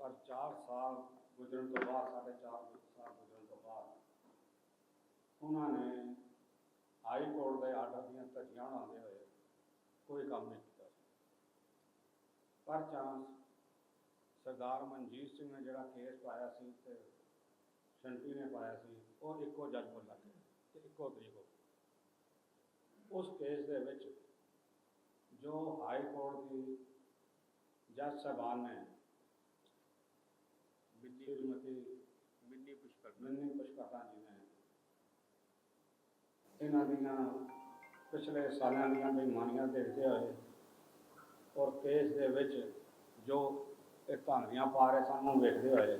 ਪਰ 4 ਸਾਲ ਗੁਜ਼ਰਨ ਤੋਂ ਬਾਅਦ, ਸਾਢੇ 4 ਸਾਲ ਗੁਜ਼ਰਨ ਤੋਂ ਬਾਅਦ ਉਹਨਾਂ ਨੇ ਹਾਈ ਕੋਰਟ ਦੇ ਆਰਡਰ ਦੀਆਂ ਧੱਜੀਆਂ ਉਡਾਉਂਦੇ ਹੋਏ ਕੋਈ ਕੰਮ ਨਹੀਂ ਕੀਤਾ। ਪਰ ਚਾਂਸ ਸਰਦਾਰ ਮਨਜੀਤ ਸਿੰਘ ਨੇ ਜਿਹੜਾ ਕੇਸ ਪਾਇਆ ਸੀ ਤੇ ਸ਼ੰਟੀ ਨੇ ਪਾਇਆ ਸੀ, ਉਹ ਇੱਕੋ ਜੱਜ ਕੋਲ ਲੱਗ ਗਏ ਤੇ ਇੱਕੋ ਤਰੀਕ ਹੋ ਉਸ ਕੇਸ ਦੇ ਵਿੱਚ ਜੋ ਹਾਈ ਕੋਰਟ ਦੀ ਜੱਜ ਸਾਹਿਬਾਨ ਨੇ ਸ਼੍ਰੀਮਤੀ ਮਿੰਨੀ ਪੁਸ਼ਕਰ ਮੰਨੀ ਪੁਸ਼ਕਰਤਾ ਜੀ ਨੇ ਇਹਨਾਂ ਦੀਆਂ ਪਿਛਲੇ ਸਾਲਾਂ ਦੀਆਂ ਬੇਈਮਾਨੀਆਂ ਦੇਖਦੇ ਹੋਏ ਔਰ ਕੇਸ ਦੇ ਵਿੱਚ ਜੋ ਇਹ ਧਾਂਦਲੀਆਂ ਪਾ ਰਹੇ ਸਨ ਨੂੰ ਵੇਖਦੇ ਹੋਏ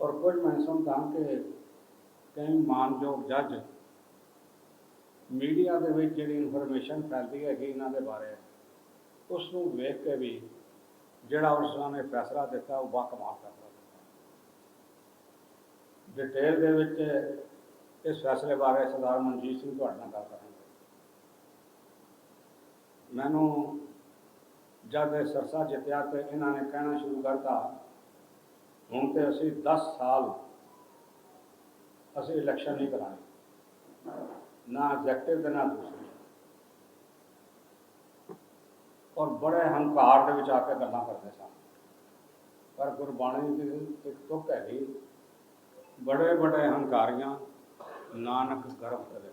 ਔਰ ਕੁਝ ਮੈਂ ਸਮਝਦਾ ਕਿ ਕਈ ਮਾਨਯੋਗ ਜੱਜ ਮੀਡੀਆ ਦੇ ਵਿੱਚ ਜਿਹੜੀ ਇਨਫੋਰਮੇਸ਼ਨ ਫੈਲਦੀ ਹੈਗੀ ਇਹਨਾਂ ਦੇ ਬਾਰੇ ਉਸ ਨੂੰ ਵੇਖ ਕੇ ਵੀ ਜਿਹੜਾ ਉਸ ਨੇ ਫੈਸਲਾ ਦਿੱਤਾ, ਉਹ ਬਾਕਮਾਲ ਫੈਸਲਾ ਦਿੱਤਾ। ਡਿਟੇਲ ਦੇ ਵਿੱਚ ਇਸ ਫੈਸਲੇ ਬਾਰੇ ਸਰਦਾਰ ਮਨਜੀਤ ਸਿੰਘ ਤੁਹਾਡੇ ਨਾਲ ਗੱਲ ਕਰਾਂਗੇ। ਮੈਨੂੰ ਜਦ ਇਹ ਸਰਸਾ ਜਿੱਤਿਆ ਤੇ ਇਹਨਾਂ ਨੇ ਕਹਿਣਾ ਸ਼ੁਰੂ ਕਰਤਾ, ਹੁਣ ਤੇ ਅਸੀਂ 10 ਸਾਲ ਅਸੀਂ ਇਲੈਕਸ਼ਨ ਨਹੀਂ ਕਰਾਂਗੇ। ਨਾ ਐਗਜ਼ੈਕਟਿਵ ਤੇ ਨਾ ਦੂਸਰੇ। ਔਰ ਬੜੇ ਹੰਕਾਰ ਦੇ ਵਿੱਚ ਆ ਕੇ ਗੱਲਾਂ ਕਰਦੇ ਸਨ। ਪਰ ਗੁਰਬਾਣੀ ਦੀ ਇੱਕ ਤੁਕ ਹੈਗੀ ਬੜੇ ਬੜੇ ਹੰਕਾਰੀਆਂ ਨਾਨਕ ਗਰਭ ਕਰੇ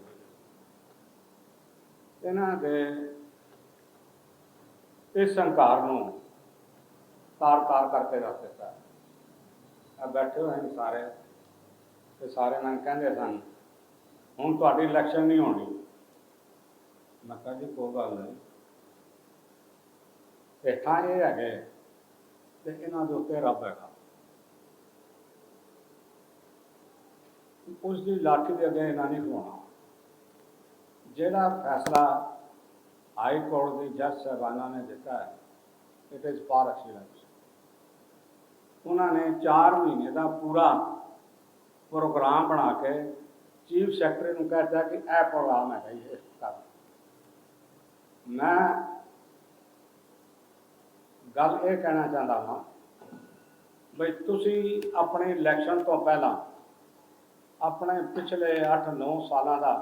ਇਹਨਾਂ ਦੇ ਇਸ ਹੰਕਾਰ ਨੂੰ ਤਾਰ ਤਾਰ ਕਰਕੇ ਰੱਖ ਦਿੱਤਾ। ਆ ਬੈਠੇ ਹੋਏ ਨੇ ਸਾਰੇ ਤੇ ਸਾਰੇ ਨਾਲ ਕਹਿੰਦੇ ਸਨ, ਹੁਣ ਤੁਹਾਡੀ ਇਲੈਕਸ਼ਨ ਨਹੀਂ ਹੋਣੀ। ਮੈਂ ਕਿਹਾ ਜੀ, ਕੋਈ ਗੱਲ ਨਹੀਂ। ਹੇਠਾਂ ਇਹ ਹੈਗੇ। ਤੇ ਇਹਨਾਂ ਦੇ ਉੱਤੇ ਰੱਬ ਹੈਗਾ। ਉਸ ਦੀ ਲਾਠੀ ਦੇ ਅੱਗੇ ਇਹਨਾਂ ਨਹੀਂ ਖਲੋਣਾ। ਜਿਹੜਾ ਫੈਸਲਾ ਹਾਈ ਕੋਰਟ ਦੀ ਜੱਜ ਸਾਹਿਬਾਨਾਂ ਨੇ ਦਿੱਤਾ ਹੈ ਇਟ ਇਜ਼ ਫਾਰ ਐਕਸੀਲੈਂਸ ਉਹਨਾਂ ਨੇ 4 ਮਹੀਨੇ ਦਾ ਪੂਰਾ ਪ੍ਰੋਗਰਾਮ ਬਣਾ ਕੇ ਚੀਫ ਸੈਕਟਰੀ ਨੂੰ ਕਹਿਤਾ ਕਿ ਇਹ ਪ੍ਰੋਗਰਾਮ ਹੈ ਜੀ ਕਰ ਮੈਂ ਗੱਲ ਇਹ ਕਹਿਣਾ ਚਾਹੁੰਦਾ ਹਾਂ ਬਈ ਤੁਸੀਂ ਆਪਣੇ ਇਲੈਕਸ਼ਨ ਤੋਂ ਪਹਿਲਾਂ ਆਪਣੇ ਪਿਛਲੇ 8-9 ਸਾਲਾਂ ਦਾ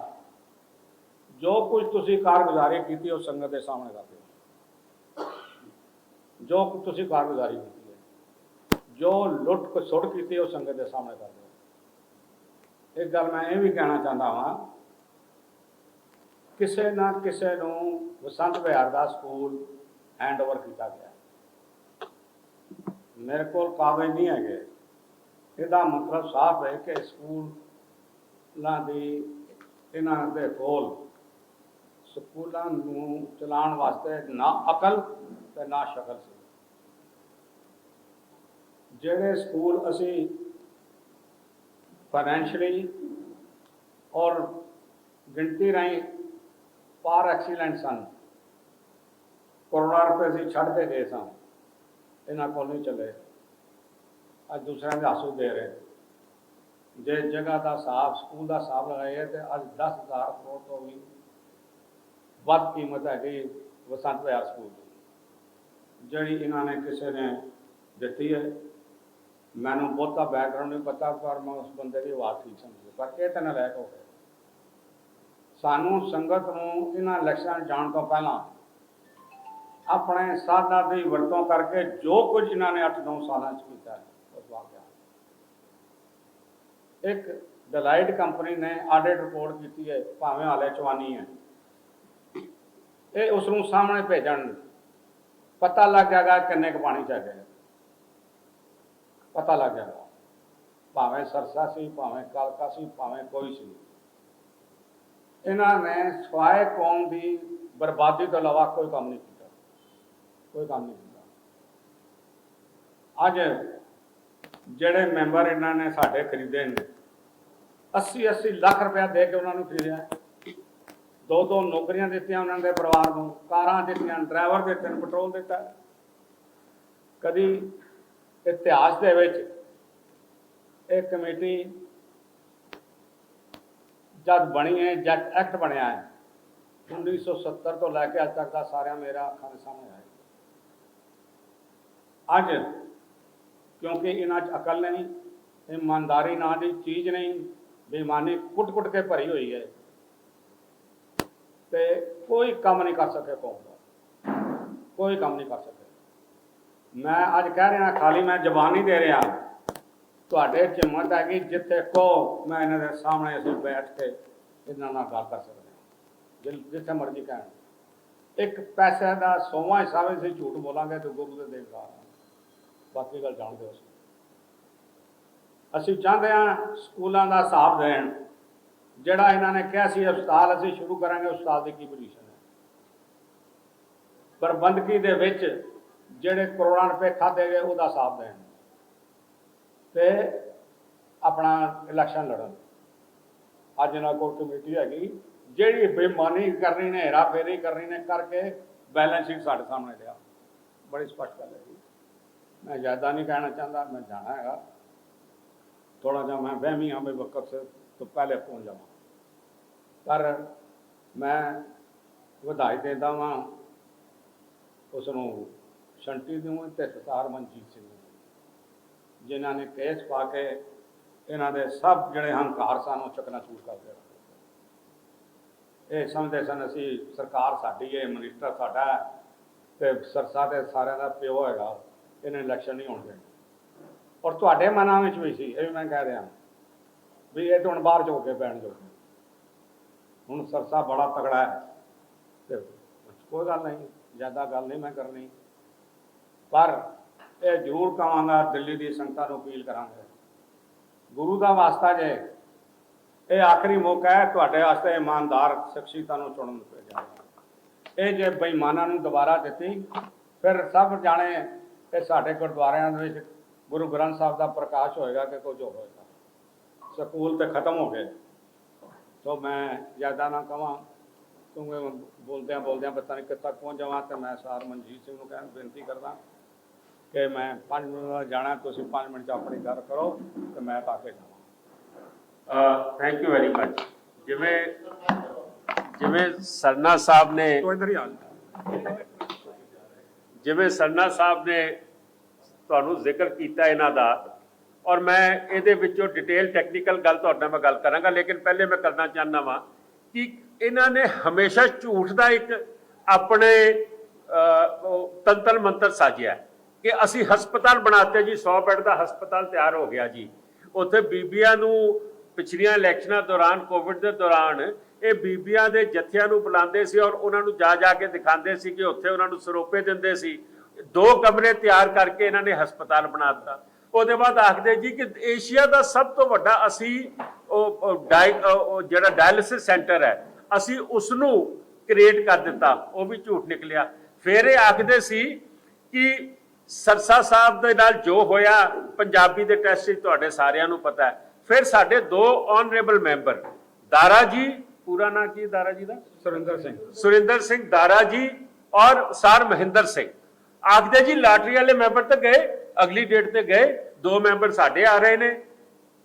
ਜੋ ਕੁਝ ਤੁਸੀਂ ਕਾਰਗੁਜ਼ਾਰੀ ਕੀਤੀ ਉਹ ਸੰਗਤ ਦੇ ਸਾਹਮਣੇ ਕਰਦੇ ਹੋ ਜੋ ਕੁਝ ਤੁਸੀਂ ਕਾਰਗੁਜ਼ਾਰੀ ਕੀਤੀ ਹੈ, ਜੋ ਲੁੱਟ ਸੁੱਟ ਕੀਤੀ ਉਹ ਸੰਗਤ ਦੇ ਸਾਹਮਣੇ ਕਰਦੇ ਹੋ ਇੱਕ ਗੱਲ ਮੈਂ ਇਹ ਵੀ ਕਹਿਣਾ ਚਾਹੁੰਦਾ ਹਾਂ ਕਿਸੇ ਨਾ ਕਿਸੇ ਨੂੰ ਵਸੰਤ ਵਿਹਾਰ ਦਾ ਸਕੂਲ ਹੈਂਡਓਵਰ ਕੀਤਾ ਗਿਆ। ਮੇਰੇ ਕੋਲ ਕਾਗਜ਼ ਨਹੀਂ ਹੈਗੇ। ਇਹਦਾ ਮਤਲਬ ਸਾਫ਼ ਹੈ ਕਿ ਸਕੂਲਾਂ ਦੀ, ਇਹਨਾਂ ਦੇ ਕੋਲ ਸਕੂਲਾਂ ਨੂੰ ਚਲਾਉਣ ਵਾਸਤੇ ਨਾ ਅਕਲ ਤੇ ਨਾ ਸ਼ਕਲ ਸੀ। ਜਿਹੜੇ ਸਕੂਲ ਅਸੀਂ ਫਾਈਨੈਂਸ਼ਲੀ ਔਰ ਗਿਣਤੀ ਰਾਹੀਂ ਪਾਰ ਐਕਸੀਲੈਂਟ ਸਨ ਕਰੋੜਾਂ ਰੁਪਏ ਅਸੀਂ ਛੱਡ ਕੇ ਗਏ ਸਾਂ। ਇਹਨਾਂ ਕੋਲ ਨਹੀਂ ਚੱਲੇ। ਅੱਜ ਦੂਸਰਿਆਂ ਦੇ ਆਸੂ ਦੇ ਰਹੇ। ਜੇ ਜਗ੍ਹਾ ਦਾ ਹਿਸਾਬ, ਸਕੂਲ ਦਾ ਹਿਸਾਬ ਲਗਾਇਆ ਤੇ ਅੱਜ 10000 ਕਰੋੜ ਤੋਂ ਵੀ ਵੱਧ ਕੀਮਤ ਹੈਗੀ ਵਸੰਤ ਵਿਹਾਰ ਸਕੂਲ ਦੀ। ਜਿਹੜੀ ਇਹਨਾਂ ਨੇ ਕਿਸੇ ਨੇ ਦਿੱਤੀ ਹੈ, ਮੈਨੂੰ ਬਹੁਤਾ ਬੈਕਗ੍ਰਾਉਂਡ ਨਹੀਂ ਪਤਾ, ਪਰ ਮੈਂ ਉਸ ਬੰਦੇ ਦੀ ਆਵਾਜ਼ ਠੀਕ ਸਮਝੀ। ਪਰ ਇਹ ਤਾਂ ਨਾ ਹੋ ਕੇ ਸਾਨੂੰ ਸੰਗਤ ਨੂੰ ਇਹਨਾਂ ਇਲੈਕਸ਼ਨਾਂ ਜਾਣ ਤੋਂ ਪਹਿਲਾਂ ਆਪਣੇ ਸਾਧਨਾਂ ਦੀ ਵਰਤੋਂ ਕਰਕੇ ਜੋ ਕੁਝ ਇਹਨਾਂ ਨੇ 8-9 ਸਾਲਾਂ 'ਚ ਕੀਤਾ ਉਸ ਵਾਕਿਆ ਇੱਕ ਡਿਲਾਈਟ ਕੰਪਨੀ ਨੇ ਆਡਿਟ ਰਿਪੋਰਟ ਕੀਤੀ ਹੈ, ਭਾਵੇਂ ਹਾਲੇ ਚਵਾਨੀ ਹੈ। ਇਹ ਉਸ ਨੂੰ ਸਾਹਮਣੇ ਭੇਜਣ ਪਤਾ ਲੱਗ ਜਾਏਗਾ ਕਿੰਨੇ ਕੁ ਪਾਣੀ ਚ ਹੈਗੇ ਪਤਾ ਲੱਗ ਜਾਏਗਾ। ਭਾਵੇਂ ਸਰਸਾ ਸੀ, ਭਾਵੇਂ ਕਾਲਕਾ ਸੀ, ਭਾਵੇਂ ਕੋਈ ਸੀ। ਇਹਨਾਂ ਨੇ ਸਵਾਏ ਕੌਮ ਦੀ ਬਰਬਾਦੀ ਤੋਂ ਇਲਾਵਾ ਕੋਈ ਕੰਮ ਨਹੀਂ ਕੀਤਾ। ਕੋਈ ਕੰਮ ਨਹੀਂ ਹੁੰਦਾ। ਅੱਜ ਜਿਹੜੇ ਮੈਂਬਰ ਇਹਨਾਂ ਨੇ ਸਾਡੇ ਖਰੀਦੇ ਨੇ 80 80 ਲੱਖ ਰੁਪਇਆ ਦੇ ਕੇ ਉਹਨਾਂ ਨੂੰ ਖਰੀਦਿਆ। ਦੋ ਦੋ ਨੌਕਰੀਆਂ ਦਿੱਤੀਆਂ ਉਹਨਾਂ ਦੇ ਪਰਿਵਾਰ ਨੂੰ, ਕਾਰਾਂ ਦਿੱਤੀਆਂ, ਡਰਾਈਵਰ ਦਿੱਤੇ ਨੇ, ਪੈਟਰੋਲ ਦਿੱਤਾ। ਕਦੀ ਇਤਿਹਾਸ ਦੇ ਵਿੱਚ ਇਹ ਕਮੇਟੀ ਜਦ ਬਣੀ ਹੈ, ਜਦ ਐਕਟ ਬਣਿਆ ਹੈ 1970 ਤੋਂ ਲੈ ਕੇ ਅੱਜ ਤੱਕ ਦਾ ਸਾਰਿਆਂ ਮੇਰਾ ਅੱਖਾਂ ਦੇ ਸਾਹਮਣੇ ਆਇਆ। ਅੱਜ, ਕਿਉਂਕਿ ਇਹਨਾਂ 'ਚ ਅਕਲ ਨਹੀਂ, ਇਮਾਨਦਾਰੀ ਨਾਂ ਦੀ ਚੀਜ਼ ਨਹੀਂ, ਬੇਈਮਾਨੀ ਕੁੱਟ-ਕੁੱਟ ਕੇ ਭਰੀ ਹੋਈ ਹੈ। ਤੇ ਕੋਈ ਕੰਮ ਨਹੀਂ ਕਰ ਸਕੇ ਕੌਮ ਦਾ। ਕੋਈ ਕੰਮ ਨਹੀਂ ਕਰ ਸਕੇ ਮੈਂ ਅੱਜ ਕਹਿ ਰਿਹਾ, ਖਾਲੀ ਮੈਂ ਜ਼ਬਾਨ ਨਹੀਂ ਦੇ ਰਿਹਾ। ਤੁਹਾਡੇ ਚ ਹਿੰਮਤ ਹੈ ਕਿ ਜਿੱਥੇ ਕਹੋ, ਮੈਂ ਇਹਨਾਂ ਦੇ ਸਾਹਮਣੇ ਅਸੀਂ ਬੈਠ ਕੇ ਇਹਨਾਂ ਨਾਲ ਗੱਲ ਕਰ ਸਕਦੇ ਹਾਂ। ਜਿੱਥੇ ਮਰਜ਼ੀ ਕਹਿਣ। ਇੱਕ ਪੈਸੇ ਦਾ ਸੋਵਾ ਹਿੱਸਾ ਅਸੀਂ ਝੂਠ ਬੋਲਾਂਗੇ ਤੇ ਗੁਰੂ ਦੇ ਦੇਵਦਾਰ ਬਾਕੀ ਗੱਲ ਜਾਣਦੇ ਹੋ ਅਸੀਂ ਚਾਹੁੰਦੇ ਹਾਂ ਸਕੂਲਾਂ ਦਾ ਹਿਸਾਬ ਦੇਣ। ਜਿਹੜਾ ਇਹਨਾਂ ਨੇ ਕਿਹਾ ਸੀ, ਹਸਪਤਾਲ ਅਸੀਂ ਸ਼ੁਰੂ ਕਰਾਂਗੇ, ਹਸਪਤਾਲ ਦੀ ਕੀ ਪੋਜੀਸ਼ਨ ਹੈ। ਪ੍ਰਬੰਧਕੀ ਦੇ ਵਿੱਚ ਜਿਹੜੇ ਕਰੋੜਾਂ ਰੁਪਏ ਖਾਦੇ ਗਏ, ਉਹਦਾ ਹਿਸਾਬ ਦੇਣ। ਤੇ ਆਪਣਾ ਇਲੈਕਸ਼ਨ ਲੜਨ। ਅੱਜ ਇਹਨਾਂ ਕੋਲ ਕਮੇਟੀ ਹੈਗੀ, ਜਿਹੜੀ ਬੇਈਮਾਨੀ ਕਰਨੀ ਨੇ ਹੇਰਾ ਫੇਰੀ ਕਰਨੀ ਨੇ ਕਰਕੇ ਬੈਲੈਂਸ ਸ਼ੀਟ ਸਾਡੇ ਸਾਹਮਣੇ ਲਿਆ। ਬੜੀ ਸਪਸ਼ਟ ਗੱਲ ਹੈ ਮੈਂ ਜ਼ਿਆਦਾ ਨਹੀਂ ਕਹਿਣਾ ਚਾਹੁੰਦਾ, ਮੈਂ ਜਾਣਾ ਹੈਗਾ। ਥੋੜਾ ਜਿਹਾ ਮੈਂ ਵਹਿਮੀ ਹਾਂ ਵੀ ਵਕਤ ਤੋਂ ਪਹਿਲੇ ਪਹੁੰਚ ਜਾਵਾਂ। ਪਰ ਮੈਂ ਵਧਾਈ ਦਿੰਦਾ ਵਾਂ ਉਸ ਨੂੰ ਸ਼ੰਟੀ ਨੂੰ ਤੇ ਸਰਦਾਰ ਮਨਜੀਤ ਸਿੰਘ ਨੂੰ। ਜਿਨ੍ਹਾਂ ਨੇ ਕੇਸ ਪਾ ਕੇ ਇਹਨਾਂ ਦੇ ਸਭ ਜਿਹੜੇ ਹੰਕਾਰ ਸਨ ਉਹ ਚਕਨਾ ਚੂਰ ਕਰ ਦਿੱਤੇ। ਇਹ ਸਮਝਦੇ ਸਨ ਅਸੀਂ, ਸਰਕਾਰ ਸਾਡੀ ਹੈ ਮਿਨਿਸਟਰ ਸਾਡਾ ਹੈ ਤੇ ਸਰਸਾ ਦੇ ਸਾਰਿਆਂ ਦਾ ਪਿਓ ਹੈਗਾ। ਇਹਨਾਂ ਇਲੈਕਸ਼ਨ ਨਹੀਂ ਹੋਣ ਦੇਣੇ। ਔਰ ਤੁਹਾਡੇ ਮਨਾਂ ਵਿੱਚ ਵੀ ਸੀ, ਇਹ ਵੀ ਮੈਂ ਕਹਿ ਰਿਹਾ। ਵੀ ਇਹ ਤਾਂ ਹੁਣ ਬਾਹਰ ਜੋ ਕੇ ਪੈਣ ਜੋ ਹੁਣ ਸਰਸਾ ਬੜਾ ਤਗੜਾ ਹੈ। ਤੇ ਕੋਈ ਗੱਲ ਨਹੀਂ, ਜ਼ਿਆਦਾ ਗੱਲ ਨਹੀਂ ਮੈਂ ਕਰਨੀ। ਪਰ ਇਹ ਜ਼ਰੂਰ ਕਹਾਂਗਾ, ਦਿੱਲੀ ਦੀ ਸੰਗਤਾਂ ਨੂੰ ਅਪੀਲ ਕਰਾਂਗੇ। ਗੁਰੂ ਦਾ ਵਾਸਤਾ ਜੇ, ਇਹ ਆਖਰੀ ਮੌਕਾ ਹੈ, ਤੁਹਾਡੇ ਵਾਸਤੇ ਇਮਾਨਦਾਰ ਸ਼ਖਸੀਅਤਾਂ ਨੂੰ ਚੁਣਨ ਤੇ ਜਾਣਾ ਇਹ ਜੇ ਬੇਈਮਾਨਾਂ ਨੂੰ ਦੁਬਾਰਾ ਦਿੱਤੀ, ਫਿਰ ਸਭ ਜਾਣੇ ਇਹ ਸਾਡੇ ਗੁਰਦੁਆਰਿਆਂ ਦੇ ਵਿੱਚ ਗੁਰੂ ਗ੍ਰੰਥ ਸਾਹਿਬ ਦਾ ਪ੍ਰਕਾਸ਼ ਹੋਏਗਾ ਕਿ ਕੁਝ ਹੋਏਗਾ। ਸਕੂਲ ਤੇ ਖਤਮ ਹੋ ਗਏ। ਸੋ ਮੈਂ ਜ਼ਿਆਦਾ ਨਾ ਕਵਾਂ ਕਿਉਂਕਿ ਬੋਲਦਿਆਂ ਬੋਲਦਿਆਂ ਪਤਾ ਨਹੀਂ ਕਿੱਥੇ ਤੱਕ ਪਹੁੰਚ ਜਾਵਾਂ ਤੇ ਮੈਂ ਸਾਰ ਮਨਜੀਤ ਸਿੰਘ ਨੂੰ ਕਹਿਣ ਬੇਨਤੀ ਕਰਦਾ ਕਿ ਮੈਂ 5 ਮਿੰਟ ਬਾਅਦ ਜਾਣਾ ਤੁਸੀਂ 5 ਮਿੰਟ ਚ ਆਪਣੀ ਗੱਲ ਕਰੋ ਤੇ ਮੈਂ ਪਾ ਕੇ ਜਾਵਾਂ। ਥੈਂਕ ਯੂ ਵੈਰੀ ਮਚ ਜਿਵੇਂ ਜਿਵੇਂ ਸਰਨਾ ਸਾਹਿਬ ਨੇ ਤੋ ਇਧਰ ਹੀ ਆ। ਜਿਵੇਂ ਸਰਨਾ ਸਾਹਿਬ ਨੇ ਤੁਹਾਨੂੰ ਜ਼ਿਕਰ ਕੀਤਾ ਇਹਨਾਂ ਦਾ, ਔਰ ਮੈਂ ਇਹਦੇ ਵਿੱਚੋਂ ਡਿਟੇਲ ਟੈਕਨੀਕਲ ਗੱਲ ਤੁਹਾਡੇ ਨਾਲ ਮੈਂ ਗੱਲ ਕਰਾਂਗਾ, ਲੇਕਿਨ ਪਹਿਲੇ ਮੈਂ ਕਰਨਾ ਚਾਹੁੰਦਾ ਵਾਂ ਕਿ ਇਹਨਾਂ ਨੇ ਹਮੇਸ਼ਾ ਝੂਠ ਦਾ ਇੱਕ ਆਪਣੇ ਤੰਤਰ ਮੰਤਰ ਸਾਜਿਆ ਕਿ ਅਸੀਂ ਹਸਪਤਾਲ ਬਣਾਤੇ ਜੀ 100 ਬੈੱਡ ਦਾ ਹਸਪਤਾਲ ਤਿਆਰ ਹੋ ਗਿਆ ਜੀ। ਉੱਥੇ ਬੀਬੀਆਂ ਨੂੰ ਪਿਛਲੀਆਂ ਇਲੈਕਸ਼ਨਾਂ ਦੌਰਾਨ ਕੋਵਿਡ ਦੇ ਦੌਰਾਨ ਇਹ ਬੀਬੀਆਂ ਦੇ ਜੱਥਿਆਂ ਨੂੰ ਬੁਲਾਉਂਦੇ ਸੀ ਔਰ ਉਹਨਾਂ ਨੂੰ ਜਾ ਜਾ ਕੇ ਦਿਖਾਉਂਦੇ ਸੀ ਕਿ ਉੱਥੇ ਉਹਨਾਂ ਨੂੰ ਸਰੋਪੇ ਦਿੰਦੇ ਸੀ। ਦੋ ਕਮਰੇ ਤਿਆਰ ਕਰਕੇ ਇਹਨਾਂ ਨੇ ਹਸਪਤਾਲ ਬਣਾ ਦਿੱਤਾ। ਉਹਦੇ ਬਾਅਦ ਆਖਦੇ ਜੀ ਕਿ ਏਸ਼ੀਆ ਦਾ ਸਭ ਤੋਂ ਵੱਡਾ ਅਸੀਂ ਉਹ ਉਹ ਉਹ ਜਿਹੜਾ ਡਾਇਲਿਸਿਸ ਸੈਂਟਰ ਹੈ, ਅਸੀਂ ਉਸ ਨੂੰ ਕ੍ਰੀਏਟ ਕਰ ਦਿੱਤਾ। ਉਹ ਵੀ ਝੂਠ ਨਿਕਲਿਆ। ਫਿਰ ਇਹ ਆਖਦੇ ਸੀ ਕਿ ਸਰਸਾ ਸਾਹਿਬ ਦੇ ਨਾਲ ਜੋ ਹੋਇਆ, ਪੰਜਾਬੀ ਦੇ ਟੈਸਟ ਵਿੱਚ ਤੁਹਾਡੇ ਸਾਰਿਆਂ ਨੂੰ ਪਤਾ ਹੈ। ਫਿਰ ਸਾਡੇ ਦੋ ਆਨਰੇਬਲ ਮੈਂਬਰ ਦਾਰਾ ਜੀ ਪੂਰਾ ਨਾਂ ਕੀ ਦਾਰਾ ਜੀ ਦਾ? ਸੁਰਿੰਦਰ ਸਿੰਘ। ਸੁਰਿੰਦਰ ਸਿੰਘ ਦਾਰਾ ਜੀ ਔਰ ਸਰ ਮਹਿੰਦਰ ਸਿੰਘ। ਆਖਦੇ ਜੀ ਲਾਟਰੀ ਵਾਲੇ ਮੈਂਬਰ ਤਾਂ ਗਏ ਅਗਲੀ ਡੇਟ ਤੇ ਗਏ ਦੋ ਮੈਂਬਰ ਸਾਡੇ ਆ ਰਹੇ ਨੇ।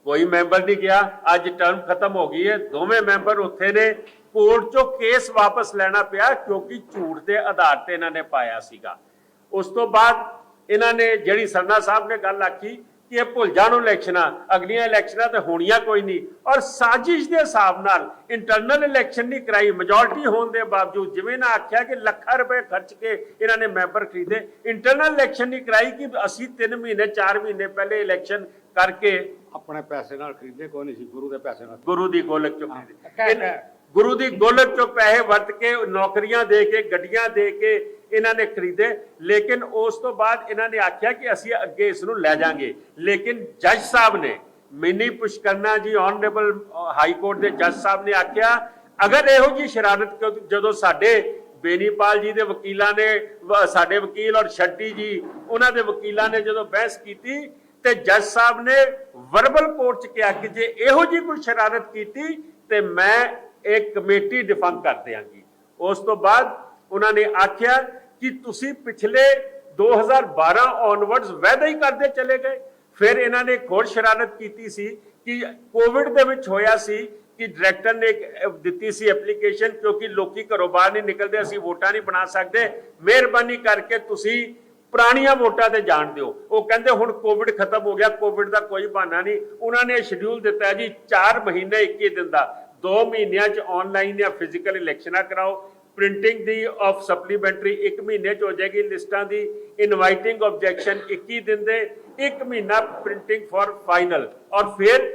ਕੋਈ ਮੈਂਬਰ ਨਹੀਂ ਗਿਆ ਅੱਜ ਟਰਮ ਖਤਮ ਹੋ ਗਈ ਹੈ। ਦੋਵੇਂ ਮੈਂਬਰ ਉੱਥੇ ਨੇ। ਕੋਰਟ ਚੋਂ ਕੇਸ ਵਾਪਸ ਲੈਣਾ ਪਿਆ ਕਿਉਂਕਿ ਝੂਠ ਦੇ ਆਧਾਰ ਤੇ ਇਹਨਾਂ ਨੇ ਪਾਇਆ ਸੀਗਾ। ਉਸ ਤੋਂ ਬਾਅਦ ਇਹਨਾਂ ਨੇ ਜਿਹੜੀ ਸਰਨਾ ਸਾਹਿਬ ਨੇ ਗੱਲ ਆਖੀ ਕਿ ਇਹ ਭੁੱਲ ਜਾਣੋ ਇਲੈਕਸ਼ਨਾਂ ਅਗਲੀਆਂ ਇਲੈਕਸ਼ਨਾਂ ਤੇ ਹੋਣੀਆਂ ਕੋਈ ਨਹੀਂ। ਔਰ ਸਾਜ਼ਿਸ਼ ਦੇ ਹਿਸਾਬ ਨਾਲ ਇੰਟਰਨਲ ਇਲੈਕਸ਼ਨ ਨਹੀਂ ਕਰਾਈ ਮੈਜੋਰਟੀ ਹੋਣ ਦੇ ਬਾਵਜੂਦ ਜਿਵੇਂ ਨਾ ਆਖਿਆ ਕਿ ਲੱਖਾਂ ਰੁਪਏ ਖਰਚ ਕੇ ਇਹਨਾਂ ਨੇ ਮੈਂਬਰ ਖਰੀਦੇ ਇੰਟਰਨਲ ਇਲੈਕਸ਼ਨ ਨਹੀਂ ਕਰਾਈ ਕਿ ਅਸੀਂ 3 ਮਹੀਨੇ 4 ਮਹੀਨੇ ਪਹਿਲੇ ਇਲੈਕਸ਼ਨ ਕਰਕੇ ਆਪਣੇ ਪੈਸੇ ਨਾਲ ਖਰੀਦੇ ਕੋਈ ਨਹੀਂ ਸੀ ਗੁਰੂ ਦੇ ਪੈਸੇ ਨਾਲ ਗੁਰੂ ਦੀ ਗੋਲਕ ਚੋਂ ਹਾਂ, ਖਰੀਦੇ ਕਹਿ- ਇਹਨਾਂ- ਗੁਰੂ ਦੀ ਗੋਲਕ ਚੋਂ ਪੈਸੇ ਵਰਤ ਕੇ, ਨੌਕਰੀਆਂ ਦੇ ਕੇ, ਗੱਡੀਆਂ ਦੇ ਕੇ ਇਹਨਾਂ ਨੇ ਖਰੀਦੇ। ਲੇਕਿਨ ਉਸ ਤੋਂ ਬਾਅਦ ਇਹਨਾਂ ਨੇ ਆਖਿਆ ਕਿ ਅਸੀਂ ਅੱਗੇ ਇਸ ਨੂੰ ਲੈ ਜਾਾਂਗੇ। ਲੇਕਿਨ ਜੱਜ ਸਾਹਿਬ ਨੇ, ਮਿਨੀ ਪੁਸ਼ਕਰਨਾ ਜੀ ਆਨਰੇਬਲ ਹਾਈ ਕੋਰਟ ਦੇ ਜੱਜ ਸਾਹਿਬ ਨੇ ਆਖਿਆ, ਅਗਰ ਇਹੋ ਜੀ ਸ਼ਰਾਰਤ ਜਦੋਂ ਸਾਡੇ ਬੇਨੀਪਾਲ ਜੀ ਦੇ ਵਕੀਲਾਂ ਨੇ ਸਾਡੇ ਵਕੀਲ ਔਰ ਸ਼ੱਟੀ ਜੀ, ਉਹਨਾਂ ਦੇ ਵਕੀਲਾਂ ਨੇ ਜਦੋਂ ਬਹਿਸ ਕੀਤੀ, ਤੇ ਜੱਜ ਸਾਹਿਬ ਨੇ ਵਰਬਲ ਕੋਰਟ ਚ ਕਿਹਾ ਕਿ ਜੇ ਇਹੋ ਜੀ ਕੋਈ ਸ਼ਰਾਰਤ ਕੀਤੀ, ਤੇ ਮੈਂ ਇੱਕ ਕਮੇਟੀ ਡਿਫੰਗ ਕਰ ਦਿਆਂਗੀ। ਉਸ ਤੋਂ ਬਾਅਦ ਉਹਨਾਂ ਨੇ ਆਖਿਆ ਕਿ ਤੁਸੀਂ ਪਿਛਲੇ 2012 ਔਨਵਰਡਸ ਵਾਅਦਾ ਹੀ ਕਰਦੇ ਚਲੇ ਗਏ। ਫਿਰ ਇਹਨਾਂ ਨੇ ਇੱਕ ਸ਼ਰਾਰਤ ਕੀਤੀ ਸੀ ਕਿ ਕੋਵਿਡ ਦੇ ਵਿੱਚ ਹੋਇਆ ਸੀ ਕਿ ਡਾਇਰੈਕਟਰ ਨੇ ਦਿੱਤੀ ਸੀ ਐਪਲੀਕੇਸ਼ਨ ਕਿਉਂਕਿ ਲੋਕੀ ਘਰੋਂ ਬਾਹਰ ਨਹੀਂ ਨਿਕਲਦੇ, ਅਸੀਂ ਵੋਟਾਂ ਨਹੀਂ ਬਣਾ ਸਕਦੇ। ਮਿਹਰਬਾਨੀ ਕਰਕੇ ਤੁਸੀਂ ਪੁਰਾਣੀਆਂ ਵੋਟਾਂ ਤੇ ਜਾਣ ਦਿਓ। ਉਹ ਕਹਿੰਦੇ ਹੁਣ ਕੋਵਿਡ ਖਤਮ ਹੋ ਗਿਆ ਕੋਵਿਡ ਦਾ ਕੋਈ ਬਹਾਨਾ ਨਹੀਂ। ਉਹਨਾਂ ਨੇ ਸ਼ਡਿਊਲ ਦਿੱਤਾ ਜੀ 4 ਮਹੀਨੇ 21 ਦਿਨ ਦਾ। 2 ਮਹੀਨਿਆਂ ਚ ਆਨਲਾਈਨ ਜਾਂ ਫਿਜ਼ੀਕਲ ਇਲੈਕਸ਼ਨਾਂ ਕਰਾਓ। ਪ੍ਰਿੰਟਿੰਗ ਦੀ ਆਫ ਸਪਲੀਮੈਂਟਰੀ 1 ਮਹੀਨੇ ਚ ਹੋ ਜਾਏਗੀ। ਲਿਸਟਾਂ ਦੀ ਇਨਵਾਈਟਿੰਗ ਆਬਜੈਕਸ਼ਨ 21 ਦਿਨ ਦੇ 1 ਮਹੀਨਾ ਪ੍ਰਿੰਟਿੰਗ ਫॉर ਫਾਈਨਲ ਔਰ ਫਿਰ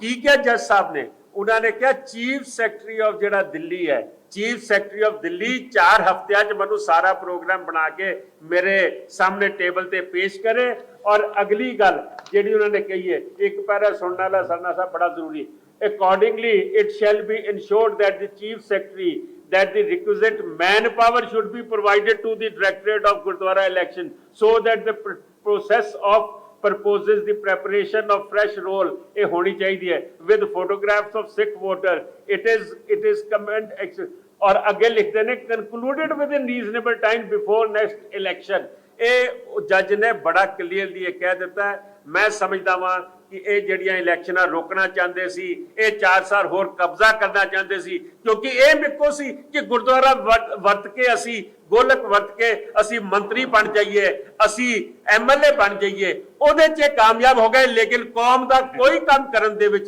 ਕੀ ਕਿਹਾ ਜੱਜ ਸਾਹਿਬ ਨੇ? ਉਹਨਾਂ ਨੇ ਕਿਹਾ ਚੀਫ ਸੈਕਟਰੀ ਆਫ ਜਿਹੜਾ ਦਿੱਲੀ ਹੈ ਚੀਫ ਸੈਕਟਰੀ ਆਫ ਦਿੱਲੀ 4 ਹਫ਼ਤਿਆਂ 'ਚ ਮੈਨੂੰ ਸਾਰਾ ਪ੍ਰੋਗਰਾਮ ਬਣਾ ਕੇ ਮੇਰੇ ਸਾਹਮਣੇ ਟੇਬਲ ਤੇ ਪੇਸ਼ ਕਰੇ। ਔਰ ਅਗਲੀ ਗੱਲ ਜਿਹੜੀ ਉਹਨਾਂ ਨੇ ਕਹੀ ਹੈ, ਇੱਕ ਪੈਰਾ ਸੁਣਨ ਵਾਲਾ ਸਰਨਾ ਸਾਹਿਬ ਬੜਾ ਜ਼ਰੂਰੀ accordingly it shall be ensured that the chief secretary that the requisite manpower should be provided to the directorate of gurdwara election so that the pr- process of proposes the preparation of fresh roll ਇਹ ਹੋਣੀ ਚਾਹੀਦੀ ਹੈ with photographs of sick voter it is it is comment ex- ਔਰ ਅੱਗੇ ਲਿਖਦੇ ਨੇ concluded within reasonable time before next election ਇਹ ਜੱਜ ਨੇ ਬੜਾ ਕਲੀਅਰਲੀ ਇਹ ਕਹਿ ਦਿੱਤਾ ਹੈ ਮੈਂ ਸਮਝਦਾ ਵਾਂ ਕਿ ਇਹ ਜਿਹੜੀਆਂ ਇਲੈਕਸ਼ਨਾਂ ਰੋਕਣਾ ਚਾਹੁੰਦੇ ਸੀ, ਇਹ 4 ਸਾਲ ਹੋਰ ਕਬਜ਼ਾ ਕਰਨਾ ਚਾਹੁੰਦੇ ਸੀ, ਕਿਉਂਕਿ ਇਹ ਮਿੱਕੋ ਸੀ ਕਿ ਗੁਰਦੁਆਰਾ ਵਰਤ- ਵਰਤ ਕੇ ਅਸੀਂ, ਗੋਲਕ ਵਰਤ ਕੇ ਅਸੀਂ ਮੰਤਰੀ ਬਣ ਜਾਈਏ, ਅਸੀਂ ਐਮਐਲਏ ਬਣ ਜਾਈਏ, ਉਹਦੇ 'ਚ ਇਹ ਕਾਮਯਾਬ ਹੋ ਗਏ, ਲੇਕਿਨ ਕੌਮ ਦਾ ਕੋਈ ਕੰਮ ਕਰਨ ਦੇ ਵਿੱਚ